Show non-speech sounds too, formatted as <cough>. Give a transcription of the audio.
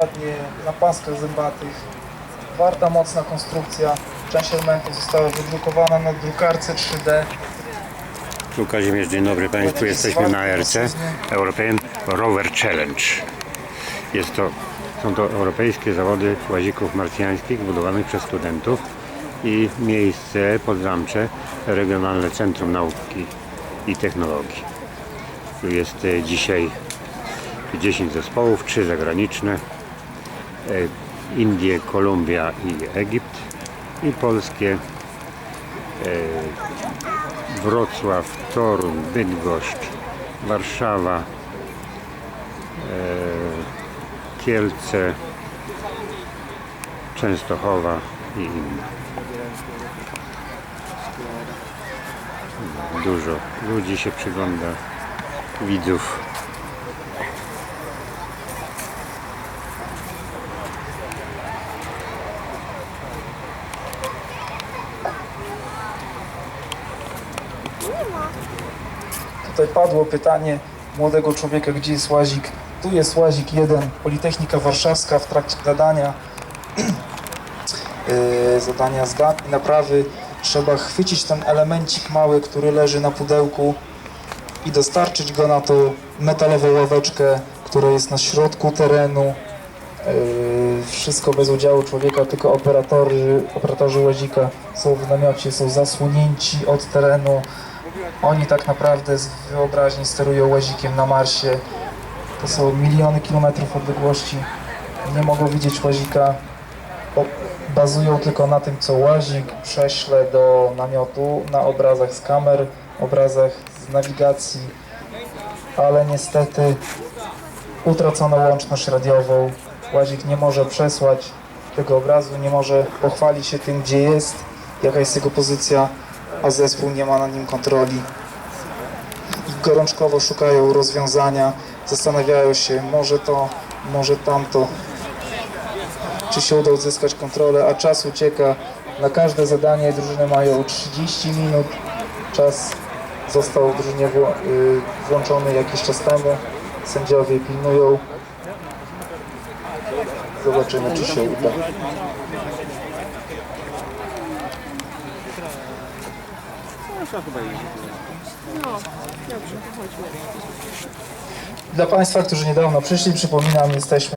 ładnie na paskach zębatych. Warta, mocna konstrukcja. Część elementów została wydrukowana na drukarce 3D. Tu Kazimierz, dzień dobry Państwu. Jesteśmy na RC European Rover Challenge. Jest to, są to europejskie zawody łazików marsjańskich budowanych przez studentów i miejsce podzamcze Regionalne Centrum Nauki i Technologii. Tu jest e, dzisiaj 10 zespołów, 3 zagraniczne, Indie, Kolumbia i Egipt i polskie Wrocław, Toruń, Bydgoszcz, Warszawa, e, Kielce, Częstochowa i inne. Dużo ludzi się przygląda, widzów. Tutaj padło pytanie młodego człowieka, gdzie jest łazik. Tu jest łazik 1, Politechnika Warszawska w trakcie zadania. <clears throat> Yy, zadania z dan- i naprawy. Trzeba chwycić ten elemencik mały, który leży na pudełku i dostarczyć go na tą metalową ławeczkę, która jest na środku terenu. Yy, Wszystko bez udziału człowieka, tylko operatorzy, operatorzy łazika są w namiocie, są zasłonięci od terenu. Oni tak naprawdę z wyobraźni sterują łazikiem na Marsie. To są miliony kilometrów odległości. Nie mogą widzieć łazika. Bazują tylko na tym, co łazik prześle do namiotu na obrazach z kamer, obrazach z nawigacji. Ale niestety utracono łączność radiową. Łazik nie może przesłać tego obrazu, nie może pochwalić się tym, gdzie jest, jaka jest jego pozycja, a zespół nie ma na nim kontroli. I gorączkowo szukają rozwiązania, zastanawiają się, może to, może tamto, czy się uda odzyskać kontrolę, a czas ucieka. Na każde zadanie drużyny mają 30 minut. Czas został w drużynie y, włączony jakiś czas temu. Sędziowie pilnują. Zobaczymy, czy się uda. Dla Państwa, którzy niedawno przyszli, przypominam, jesteśmy